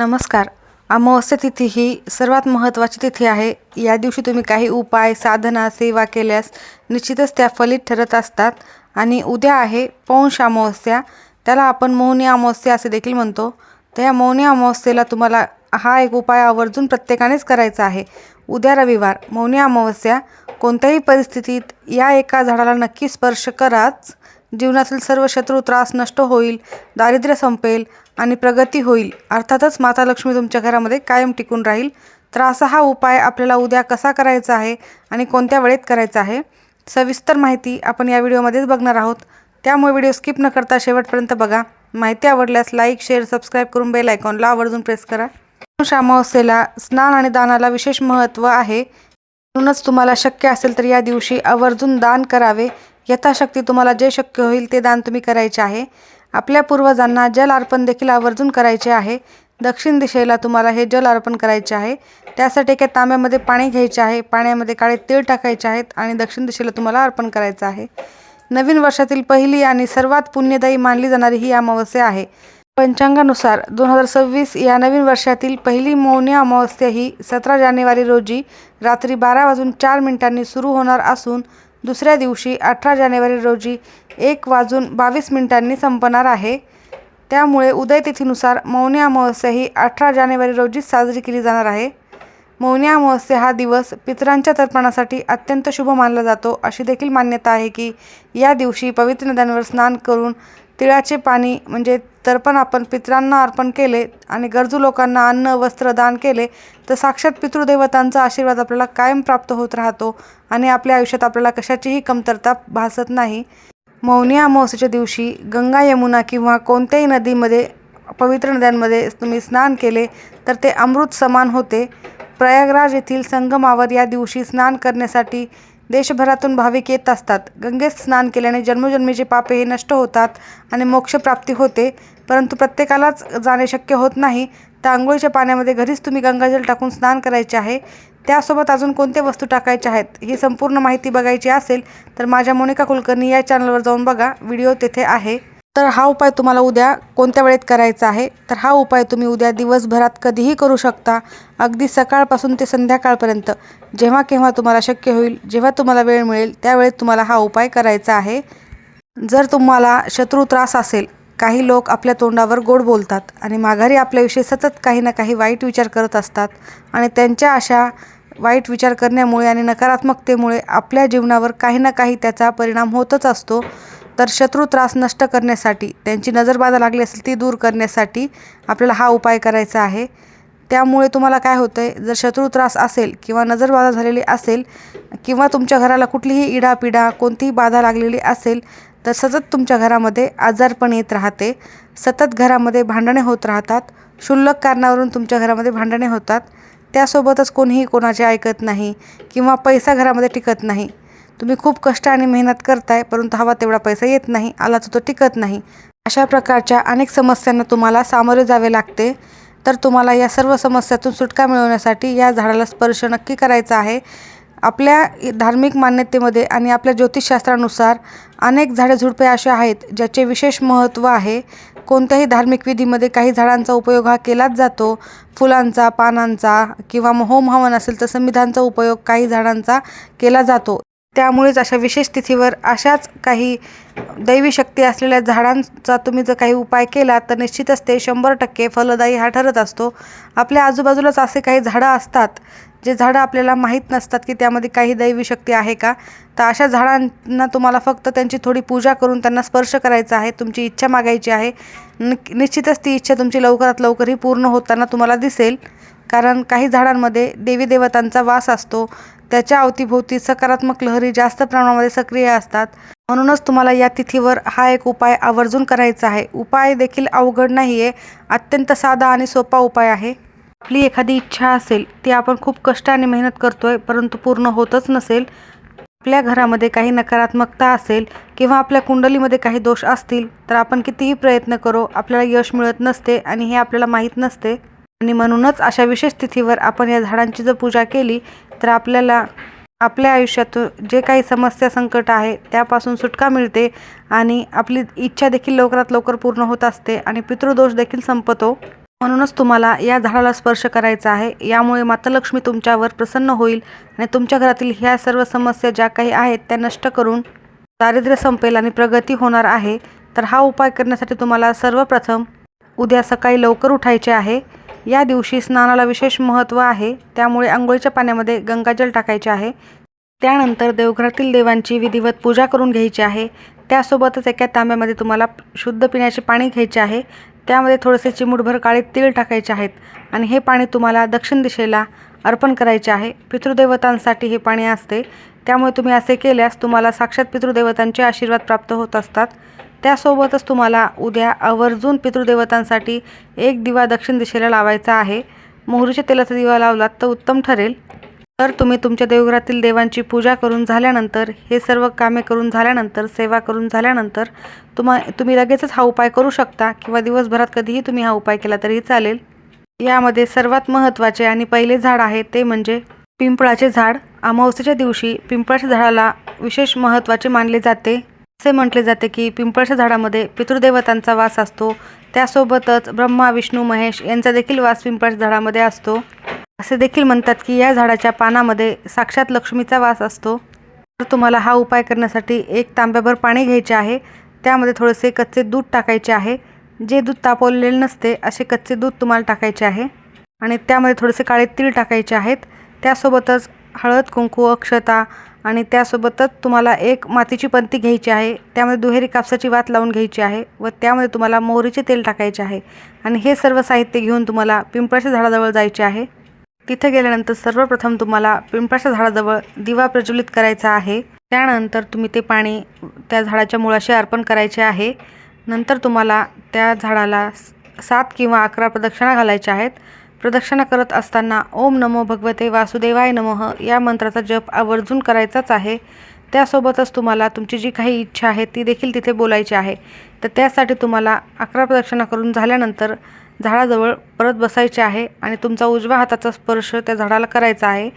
नमस्कार. अमावस्या तिथी ही सर्वात महत्त्वाची तिथी आहे. या दिवशी तुम्ही काही उपाय साधना सेवा केल्यास निश्चितच त्या फलित ठरत असतात. आणि उद्या आहे पौंश अमावस्या. त्याला आपण मौनी अमावस्या असे देखील म्हणतो. तर या मौनी अमावस्येला तुम्हाला हा एक उपाय आवर्जून प्रत्येकानेच करायचा आहे. उद्या रविवार. मौनी अमावस्या. कोणत्याही परिस्थितीत या एका झाडाला नक्की स्पर्श कराच. जीवनातील सर्व शत्रू त्रास नष्ट होईल. दारिद्र्य संपेल. आणि प्रगती होईल. अर्थातच माता लक्ष्मी तुमच्या घरामध्ये कायम टिकून राहील. तर असा हा उपाय आपल्याला उद्या कसा करायचा आहे आणि कोणत्या वेळेत करायचा आहे सविस्तर माहिती आपण या व्हिडिओमध्येच बघणार आहोत. त्यामुळे व्हिडिओ स्किप न करता शेवटपर्यंत बघा. माहिती आवडल्यास लाईक शेअर सबस्क्राईब करून बेल आयकॉनला आवर्जून प्रेस करा. अमावस्येला स्नान आणि दानाला विशेष महत्त्व आहे. म्हणूनच तुम्हाला शक्य असेल तर या दिवशी आवर्जून दान करावे. यथाशक्ती तुम्हाला जे शक्य होईल ते दान तुम्ही करायचे आहे. आपल्या पूर्वजांना जल अर्पण देखील आवर्जून करायचे आहे. दक्षिण दिशेला तुम्हाला हे जल अर्पण करायचे आहे. त्यासाठी एका तांब्यामध्ये पाणी घ्यायचे आहे. पाण्यामध्ये काळे तीळ टाकायचे आहेत आणि दक्षिण दिशेला तुम्हाला अर्पण करायचं आहे. नवीन वर्षातील पहिली आणि सर्वात पुण्यदायी मानली जाणारी ही अमावस्या आहे. पंचांगानुसार दोन हजार सव्वीस या नवीन वर्षातील पहिली मौनी अमावस्या ही सतरा जानेवारी रोजी रात्री बारा वाजून चार मिनिटांनी सुरू होणार असून दुसऱ्या दिवशी अठरा जानेवारी रोजी एक वाजून बावीस मिनिटांनी संपणार आहे. त्यामुळे उदयतिथीनुसार मौनी अमावस्या ही अठरा जानेवारी रोजीच साजरी केली जाणार आहे. मौनी अमावस्या हा दिवस पितरांच्या तर्पणासाठी अत्यंत शुभ मानला जातो अशी देखील मान्यता आहे की या दिवशी पवित्र नद्यांवर स्नान करून तिळाचे पाणी म्हणजे तर्पण आपण पितरांना अर्पण केले आणि गरजू लोकांना अन्न वस्त्र दान केले तर साक्षात पितृदेवतांचा आशीर्वाद आपल्याला कायम प्राप्त होत राहतो आणि आपल्या आयुष्यात आपल्याला कशाचीही कमतरता भासत नाही. मौनी अमावस्येच्या दिवशी गंगा यमुना किंवा कोणत्याही नदीमध्ये पवित्र नद्यांमध्ये तुम्ही स्नान केले तर ते अमृत समान होते. प्रयागराज येथील संगमावर या दिवशी स्नान करण्यासाठी देशभरातून भाविक येत असतात. गंगेत स्नान केल्याने जन्मजन्मीचे पापे हे नष्ट होतात आणि मोक्षप्राप्ती होते. परंतु प्रत्येकालाच जाणे शक्य होत नाही. तर आंघोळीच्या पाण्यामध्ये घरीच तुम्ही गंगाजल टाकून स्नान करायचे आहे. त्यासोबत अजून कोणते वस्तू टाकायचे आहेत? ही संपूर्ण माहिती बघायची असेल तर माझ्या मोनिका कुलकर्णी या चॅनलवर जाऊन बघा. व्हिडिओ तेथे आहे. तर हा उपाय तुम्हाला उद्या कोणत्या वेळेत करायचा आहे? तर हा उपाय तुम्ही उद्या दिवसभरात कधीही करू शकता. अगदी सकाळपासून ते संध्याकाळपर्यंत. जेव्हा केव्हा तुम्हाला शक्य होईल जेव्हा तुम्हाला वेळ मिळेल त्यावेळेत तुम्हाला हा उपाय करायचा आहे. जर तुम्हाला शत्रू त्रास असेल काही लोक आपल्या तोंडावर गोड बोलतात आणि माघारी आपल्याविषयी सतत काही ना काही वाईट विचार करत असतात आणि त्यांच्या अशा वाईट विचार करण्यामुळे आणि नकारात्मकतेमुळे आपल्या जीवनावर काही ना काही त्याचा परिणाम होतच असतो. तर शत्रू त्रास नष्ट करण्यासाठी त्यांची नजरबाधा लागली असेल ती दूर करण्यासाठी आपल्याला हा उपाय करायचा आहे. त्यामुळे तुम्हाला काय होतं आहे जर शत्रू त्रास असेल किंवा नजरबाधा झालेली असेल किंवा तुमच्या घराला कुठलीही इडापिडा कोणतीही बाधा लागलेली असेल तर सतत तुमच्या घरामध्ये आजारपण येत राहते. सतत घरामध्ये भांडणे होत राहतात. क्षुल्लक कारणावरून तुमच्या घरामध्ये भांडणे होतात. त्यासोबतच कोणीही कोणाचे ऐकत नाही किंवा पैसा घरामध्ये टिकत नाही. तुम्ही खूप कष्ट आणि मेहनत करताय परंतु हवा तेवढा पैसा येत नाही आला तो टिकत नाही. अशा प्रकारच्या अनेक समस्यांना तुम्हाला सामोरे जावे लागते. तर तुम्हाला या सर्व समस्यातून सुटका मिळवण्यासाठी या झाडाला स्पर्श नक्की करायचा आहे. आपल्या धार्मिक मान्यतेमध्ये आणि आपल्या ज्योतिषशास्त्रानुसार अनेक झाडे झुडपे असे आहेत ज्याचे विशेष महत्त्व आहे. कोणत्याही धार्मिक विधीमध्ये काही झाडांचा उपयोग हा केलाच जातो. फुलांचा पानांचा किंवा होम हवन असेल तर संविधानचा उपयोग काही झाडांचा केला जातो. त्यामुळेच अशा विशेष तिथीवर अशाच काही दैवी शक्ती असलेल्या झाडांचा तुम्ही जर काही उपाय केला तर निश्चितच ते शंभर टक्के फलदायी हा ठरत असतो. आपल्या आजूबाजूलाच असे काही झाडं असतात जे झाडं आपल्याला माहीत नसतात की त्यामध्ये काही दैवी शक्ती आहे का? तर अशा झाडांना तुम्हाला फक्त त्यांची थोडी पूजा करून त्यांना स्पर्श करायचा आहे तुमची इच्छा मागायची आहे. निश्चितच ती इच्छा तुमची लवकरात लवकर ही पूर्ण होताना तुम्हाला दिसेल. कारण काही झाडांमध्ये देवी देवतांचा वास असतो. त्याच्या अवतीभोवती सकारात्मक लहरी जास्त प्रमाणामध्ये सक्रिय असतात. म्हणूनच तुम्हाला या तिथीवर हा एक उपाय आवर्जून करायचा आहे. उपाय देखील अवघड नाही आहे अत्यंत साधा आणि सोपा उपाय आहे. आपली एखादी इच्छा असेल ती आपण खूप कष्ट आणि मेहनत करतोय परंतु पूर्ण होतच नसेल. आपल्या घरामध्ये काही नकारात्मकता असेल किंवा आपल्या कुंडलीमध्ये काही दोष असतील तर आपण कितीही प्रयत्न करो आपल्याला यश मिळत नसते आणि हे आपल्याला माहीत नसते. आणि म्हणूनच अशा विशेष तिथीवर आपण या झाडांची जर पूजा केली तर आपल्याला आपल्या आयुष्यातून जे काही समस्या संकट आहे त्यापासून सुटका मिळते आणि आपली इच्छा देखील लवकरात लवकर पूर्ण होत असते आणि पितृदोष देखील संपतो. म्हणूनच तुम्हाला या झाडाला स्पर्श करायचा आहे. यामुळे माता लक्ष्मी तुमच्यावर प्रसन्न होईल आणि तुमच्या घरातील ह्या सर्व समस्या ज्या काही आहेत त्या नष्ट करून दारिद्र्य संपेल आणि प्रगती होणार आहे. तर हा उपाय करण्यासाठी तुम्हाला सर्वप्रथम उद्या सकाळी लवकर उठायचे आहे. या दिवशी स्नानाला विशेष महत्त्व आहे. त्यामुळे आंघोळीच्या पाण्यामध्ये गंगाजल टाकायचे आहे. त्यानंतर देवघरातील देवांची विधिवत पूजा करून घ्यायची आहे. त्यासोबतच एका तांब्यामध्ये तुम्हाला शुद्ध पिण्याचे पाणी घ्यायचे आहे. त्यामध्ये थोडेसे चिमूटभर काळे तीळ टाकायचे आहेत आणि हे पाणी तुम्हाला दक्षिण दिशेला अर्पण करायचे आहे. पितृदेवतांसाठी हे पाणी असते. त्यामुळे तुम्ही असे केल्यास तुम्हाला साक्षात पितृदेवतांचे आशीर्वाद प्राप्त होत असतात. त्यासोबतच तुम्हाला उद्या आवर्जून पितृदेवतांसाठी एक दिवा दक्षिण दिशेला लावायचा आहे. मोहरीच्या तेलाचा दिवा लावलात तर उत्तम ठरेल. तर तुम्ही तुमच्या देवघरातील देवांची पूजा करून झाल्यानंतर हे सर्व कामे करून झाल्यानंतर सेवा करून झाल्यानंतर तुम्हा तुम्ही लगेचच हा उपाय करू शकता किंवा दिवसभरात कधीही तुम्ही हा उपाय केला तरीही चालेल. यामध्ये सर्वात महत्त्वाचे आणि पहिले झाड आहे ते म्हणजे पिंपळाचे झाड. अमावस्येच्या दिवशी पिंपळाच्या झाडाला विशेष महत्त्वाचे मानले जाते. असे म्हटले जाते की पिंपळाच्या झाडामध्ये पितृदेवतांचा वास असतो. त्यासोबतच ब्रह्मा विष्णू महेश यांचा देखील वास पिंपळाच्या झाडामध्ये असतो. असे देखील म्हणतात की या झाडाच्या पानामध्ये साक्षात लक्ष्मीचा वास असतो. तर तुम्हाला हा उपाय करण्यासाठी एक तांब्याभर पाणी घ्यायचे आहे. त्यामध्ये थोडेसे कच्चे दूध टाकायचे आहे. जे दूध तापवलेले नसते असे कच्चे दूध तुम्हाला टाकायचे आहे. आणि त्यामध्ये थोडेसे काळे तीळ टाकायचे आहेत. त्यासोबतच हळद कुंकू अक्षता आणि त्यासोबतच तुम्हाला एक मातीची पंती घ्यायची आहे. त्यामध्ये दुहेरी कापसाची वात लावून घ्यायची आहे व त्यामध्ये तुम्हाला मोहरीचे तेल टाकायचे आहे आणि हे सर्व साहित्य घेऊन तुम्हाला पिंपळाच्या झाडाजवळ जायचे आहे. तिथे गेल्यानंतर सर्वप्रथम तुम्हाला पिंपळाच्या झाडाजवळ दिवा प्रज्वलित करायचा आहे. त्यानंतर तुम्ही ते पाणी त्या झाडाच्या मुळाशी अर्पण करायचे आहे. नंतर तुम्हाला त्या झाडाला सात किंवा अकरा प्रदक्षिणा घालायच्या आहेत. प्रदक्षिणा करत असताना ओम नमो भगवते वासुदेवाय नमः या मंत्राचा जप आवर्जून करायचाच आहे. त्यासोबतच तुम्हाला तुमची जी काही इच्छा आहे ती देखील तिथे बोलायची आहे. तर त्यासाठी तुम्हाला अकरा प्रदक्षिणा करून झाल्यानंतर झाडाजवळ परत बसायचे आहे आणि तुमचा उजव्या हाताचा स्पर्श त्या झाडाला करायचा आहे.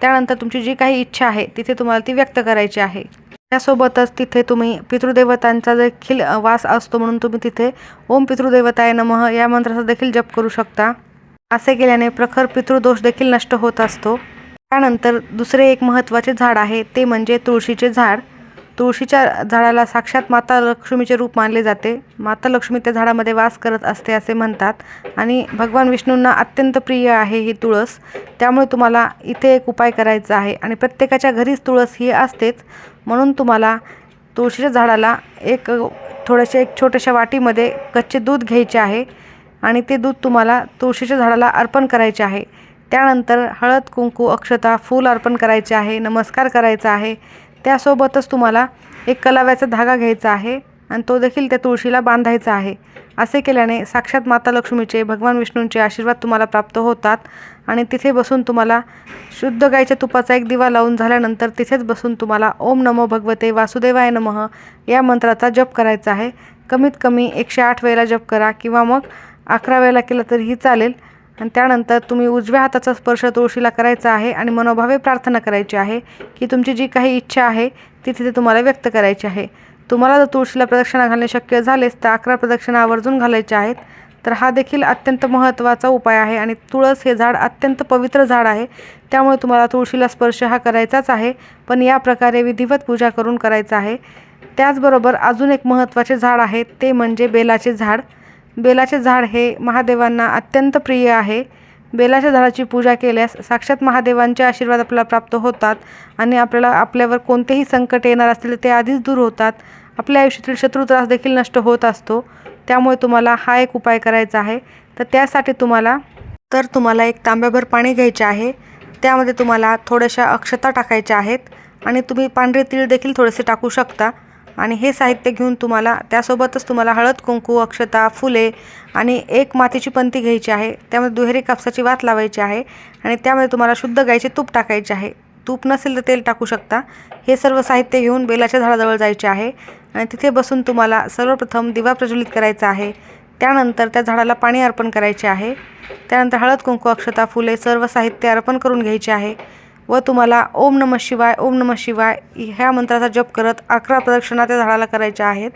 त्यानंतर तुमची जी काही इच्छा आहे तिथे तुम्हाला ती व्यक्त करायची आहे. त्यासोबतच तिथे तुम्ही पितृदेवतांचा देखील वास असतो म्हणून तुम्ही तिथे ओम पितृदेवताय नमः या मंत्राचा देखील जप करू शकता. असे केल्याने प्रखर पितृदोष देखील नष्ट होत असतो. त्यानंतर दुसरे एक महत्त्वाचे झाड आहे ते म्हणजे तुळशीचे झाड. तुळशीच्या झाडाला साक्षात माता लक्ष्मीचे रूप मानले जाते. माता लक्ष्मी त्या झाडामध्ये वास करत असते असे म्हणतात आणि भगवान विष्णूंना अत्यंत प्रिय आहे ही तुळस. त्यामुळे तुम्हाला इथे एक उपाय करायचा आहे आणि प्रत्येकाच्या घरीच तुळस ही असतेच. म्हणून तुम्हाला तुळशीच्या झाडाला एक थोडेसे एक छोट्याशा वाटीमध्ये कच्चे दूध घ्यायचे आहे. आणि ते दूध तुम्हाला तुळशीच्या झाडाला अर्पण करायचे आहे. त्यानंतर हळद कुंकू अक्षता फूल अर्पण करायचे आहे नमस्कार करायचा आहे. त्यासोबतच तुम्हाला एक कलाव्याचा धागा घ्यायचा आहे आणि तो देखील त्या तुळशीला बांधायचा आहे. असे केल्याने साक्षात माता लक्ष्मीचे भगवान विष्णूंचे आशीर्वाद तुम्हाला प्राप्त होतात आणि तिथे बसून तुम्हाला शुद्ध गाईच्या तुपाचा एक दिवा लावून झाल्यानंतर तिथेच बसून तुम्हाला ओम नमो भगवते वासुदेवाय नमः या मंत्राचा जप करायचा आहे. कमीत कमी एकशे आठ वेळेला जप करा किंवा मग अकरा वेळेला केलं तरीही चालेल. आणि त्यानंतर तुम्ही उजव्या हाताचा स्पर्श तुळशीला करायचा आहे आणि मनोभावे प्रार्थना करायची आहे की तुमची जी काही इच्छा आहे ती तिथे तुम्हाला व्यक्त करायची आहे. तुम्हाला जर तुळशीला प्रदक्षिणा घालणे शक्य झालेच तर अकरा प्रदक्षिणा आवर्जून घालायच्या आहेत. तर हा देखील अत्यंत महत्त्वाचा उपाय आहे आणि तुळस हे झाड अत्यंत पवित्र झाड आहे. त्यामुळे तुम्हाला तुळशीला स्पर्श हा करायचाच आहे. पण या प्रकारे विधिवत पूजा करून करायचा आहे. त्याचबरोबर अजून एक महत्त्वाचे झाड आहे ते म्हणजे बेलाचे झाड. बेलाचे झाड हे महादेवांना अत्यंत प्रिय आहे. बेलाच्या झाडाची पूजा केल्यास साक्षात महादेवांचे आशीर्वाद आपल्याला प्राप्त होतात आणि आपल्याला आपल्यावर कोणतेही संकट येणार असतील ते आधीच दूर होतात. आपल्या आयुष्यातील शत्रू त्रास देखील नष्ट होत असतो. त्यामुळे तुम्हाला हा एक उपाय करायचा आहे. तर त्यासाठी तुम्हाला तर तुम्हाला एक तांब्याभर पाणी घ्यायचे आहे. त्यामध्ये तुम्हाला थोड्याशा अक्षता टाकायच्या आहेत आणि तुम्ही पांढरे तीळ देखील थोडेसे टाकू शकता. आणि हे साहित्य घेऊन तुम्हाला त्यासोबतच तुम्हाला हळद कुंकू अक्षता फुले आणि एक मातीची पंती घ्यायची आहे. त्यामध्ये दुहेरी कापसाची वात लावायची आहे आणि त्यामध्ये तुम्हाला शुद्ध गाईचे तूप टाकायचे आहे. तूप नसेल तर तेल टाकू शकता. हे सर्व साहित्य घेऊन बेलाच्या झाडाजवळ जायचे आहे आणि तिथे बसून तुम्हाला सर्वप्रथम दिवा प्रज्वलित करायचा आहे. त्यानंतर त्या झाडाला पाणी अर्पण करायचे आहे. त्यानंतर हळद कुंकू अक्षता फुले सर्व साहित्य अर्पण करून घ्यायचे आहे. व तुम्हाला ओम नम शिवाय ओम नम शिवाय ह्या मंत्राचा जप करत अकरा प्रदक्षिणा त्या झाडाला करायच्या आहेत.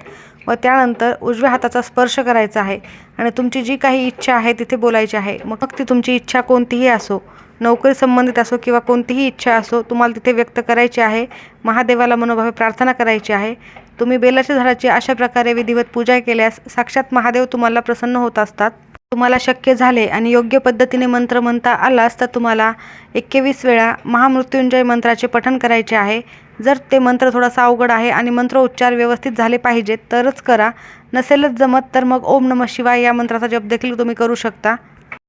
व त्यानंतर उजव्या हाताचा स्पर्श करायचा आहे आणि तुमची जी काही इच्छा आहे तिथे बोलायची आहे. मग ती तुमची इच्छा कोणतीही असो नोकरी संबंधित असो किंवा कोणतीही इच्छा असो तुम्हाला तिथे व्यक्त करायची आहे. महादेवाला मनोभावे प्रार्थना करायची आहे. तुम्ही बेलाच्या झाडाची अशा प्रकारे विधिवत पूजा केल्यास साक्षात महादेव तुम्हाला प्रसन्न होत असतात. तुम्हाला शक्य झाले आणि योग्य पद्धतीने मंत्र म्हणता आलास तर तुम्हाला एक्केवीस वेळा महामृत्युंजय मंत्राचे पठण करायचे आहे. जर ते मंत्र थोडासा अवघड आहे आणि मंत्र उच्चार व्यवस्थित झाले पाहिजेत तरच करा. नसेलच जमत तर मग ओम नम शिवाय या मंत्राचा जप देखील तुम्ही करू शकता.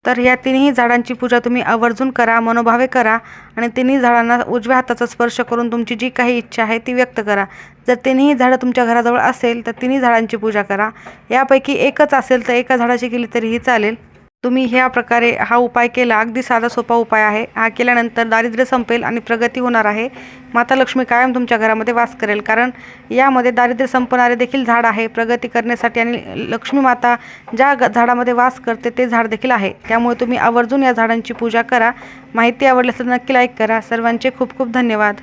तर या तिन्ही झाडांची पूजा तुम्ही आवर्जून करा मनोभावे करा आणि तिन्ही झाडांना उजव्या हाताचा स्पर्श करून तुमची जी काही इच्छा आहे ती व्यक्त करा. जर तिन्ही झाडं तुमच्या घराजवळ असेल तर तिन्ही झाडांची पूजा करा. यापैकी एकच असेल तर एका झाडाची केली तरीही चालेल. तुम्ही ह्या प्रकारे हा उपाय केला. अगदी साधा सोपा उपाय आहे. हा केल्यानंतर दारिद्र्य संपेल आणि प्रगती होणार आहे. माता लक्ष्मी कायम तुमच्या घरामध्ये वास करेल. कारण यामध्ये दारिद्र्य संपणारे देखील झाड आहे. प्रगती करण्यासाठी आणि लक्ष्मी माता ज्या ग झाडामध्ये वास करते ते झाड देखील आहे. त्यामुळे तुम्ही आवर्जून या झाडांची पूजा करा. माहिती आवडल्यास नक्की लाईक करा. सर्वांचे खूप खूप धन्यवाद.